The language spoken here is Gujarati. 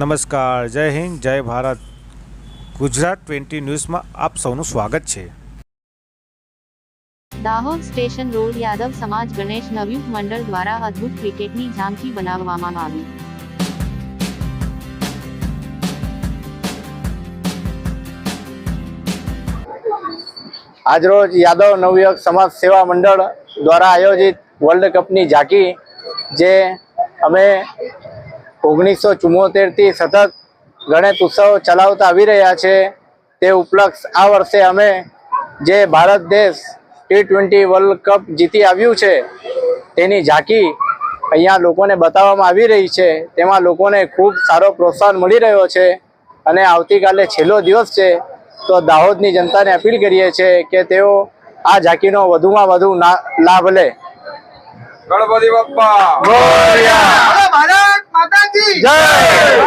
નમસ્કાર જય હિન્દ જય ભારત. ગુજરાત ટ્વેન્ટી ન્યૂઝમાં આપ સૌનું સ્વાગત છે. દાહોદ સ્ટેશન રોડ યાદવ સમાજ ગણેશ નવયુગ મંડળ દ્વારા અદ્ભુત ક્રિકેટની ઝાંખી બનાવવામાં આવી. આજરોજ યાદવ નવયુગ સમાજ સેવા મંડળ દ્વારા આયોજિત વર્લ્ડ કપની ઝાંખી જે અમે ઓગણીસો ચુમ્મોતેરથી સતત ગણેશ ઉત્સવ ચલાવતા આવી રહ્યા છે. તે ઉપલક્ષ આ વર્ષે અમે જે ભારત દેશ ટી ટ્વેન્ટી વર્લ્ડ કપ જીતી આવ્યું છે તેની ઝાંકી અહીંયા લોકોને બતાવવામાં આવી રહી છે. તેમાં લોકોને ખૂબ સારો પ્રોત્સાહન મળી રહ્યો છે અને આવતીકાલે છેલ્લો દિવસ છે તો દાહોદની જનતાને અપીલ કરીએ છીએ કે તેઓ આ ઝાંકીનો વધુમાં વધુ ના- લાભ લે. ગણપતિ બાપ્પા! મોરયા! ભારત માતા કી જય